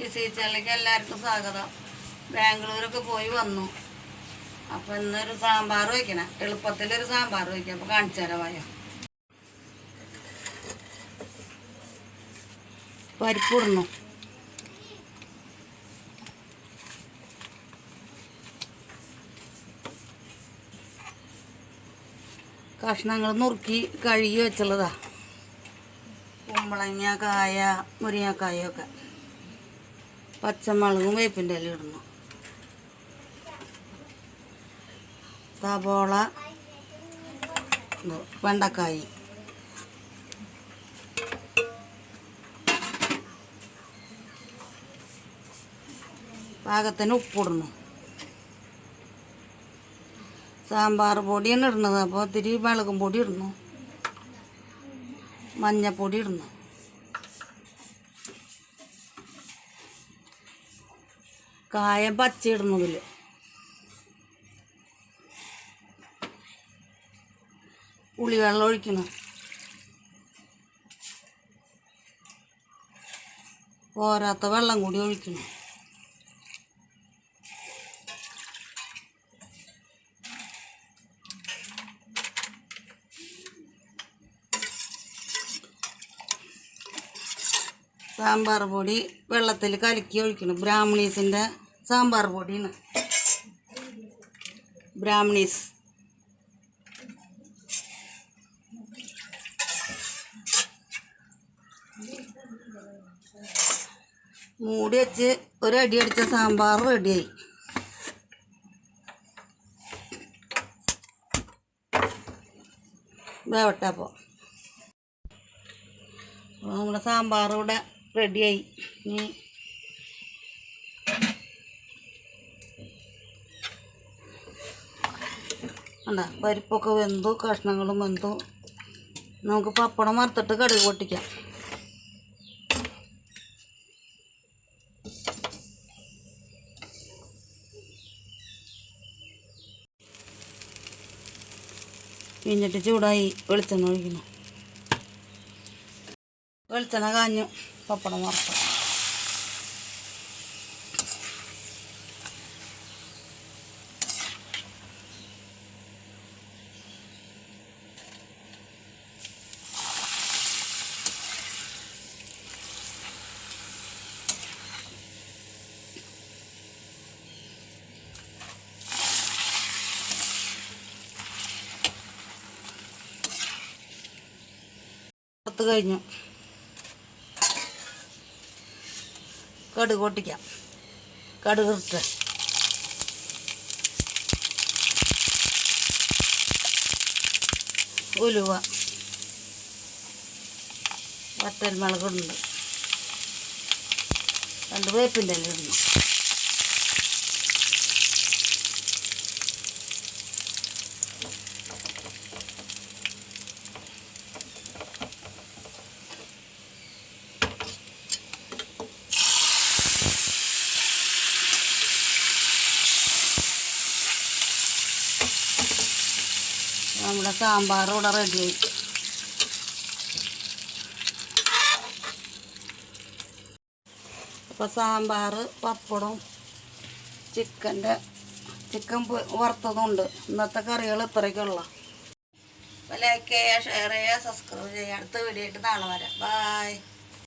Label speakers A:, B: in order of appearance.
A: ലിസീച്ചലിലേക്ക് എല്ലാവർക്കും സ്വാഗതം. ബാംഗ്ലൂരൊക്കെ പോയി വന്നു. അപ്പോൾ ഇന്നൊരു സാമ്പാർ വയ്ക്കണം. എളുപ്പത്തിലൊരു സാമ്പാർ വയ്ക്കാം. അപ്പോൾ കാണിച്ചു തരാം പരിപ്പിടുന്നു കഷ്ണങ്ങൾ നുറുക്കി കഴുകി വെച്ചുള്ളതാ. കുമ്പളങ്ങ കായ മുരിങ്ങക്കായൊക്കെ പച്ചമുളകും വേപ്പിന്റെ ഇല ഇടുന്നു സബോള വെണ്ടക്കായി. പാകത്തിന് ഉപ്പിടുന്നു സാമ്പാർ പൊടിയാണ് ഇടുന്നത് അപ്പോൾ ഇത്തിരി മുളകും പൊടി ഇടുന്നു മഞ്ഞപ്പൊടി ഇടണം. കായം പച്ചയിടുന്നതിൽ പുളിവെള്ളം ഒഴിക്കണം. പോരാത്ത വെള്ളം കൂടി ഒഴിക്കണം. സാമ്പാർ പൊടി വെള്ളത്തിൽ കലക്കി ഒഴിക്കണം. ബ്രാഹ്മണീസിന്റെ സാമ്പാർ പൊടിയാണ്. ബ്രാഹ്മണീസ്. മൂടി വെച്ച് ഒരു അടി അടിച്ച സാമ്പാർ റെഡിയായി. വേവട്ടെ അപ്പോൾ നമ്മുടെ സാമ്പാർ ഇവിടെ റെഡിയായി. ഇനി അല്ല പരിപ്പൊക്കെ വെന്തു കഷ്ണങ്ങളും വെന്തു. നമുക്ക് പപ്പടം വറുത്തിട്ട് കടുക് പൊട്ടിക്കാം. പിന്നിട്ട് ചൂടായി വെളിച്ചെണ്ണ ഒഴിക്കണം വെളിച്ചെണ്ണ കാഞ്ഞു. പപ്പടം വറുത്തു. കഴിഞ്ഞു. കടുക് പൊട്ടിക്കാം. കടുകിട്ട് ഉലുവ. വറ്റൽ മുളകുണ്ട് രണ്ട് വേപ്പിന്റെ എല്ലാം ഇടുന്നു. നമ്മുടെ സാമ്പാർ ഇവിടെ റെഡിയായി അപ്പോൾ സാമ്പാർ പപ്പടം ചിക്കന്റെ ചിക്കൻ വറുത്തതുണ്ട്. ഇന്നത്തെ കറികൾ ഇത്രയ്ക്കുള്ള ലൈക്ക് ചെയ്യുക ഷെയർ ചെയ്യുക സബ്സ്ക്രൈബ് ചെയ്യുക അടുത്ത വീഡിയോ ആയിട്ട് നാളെ വരാം. ബായ്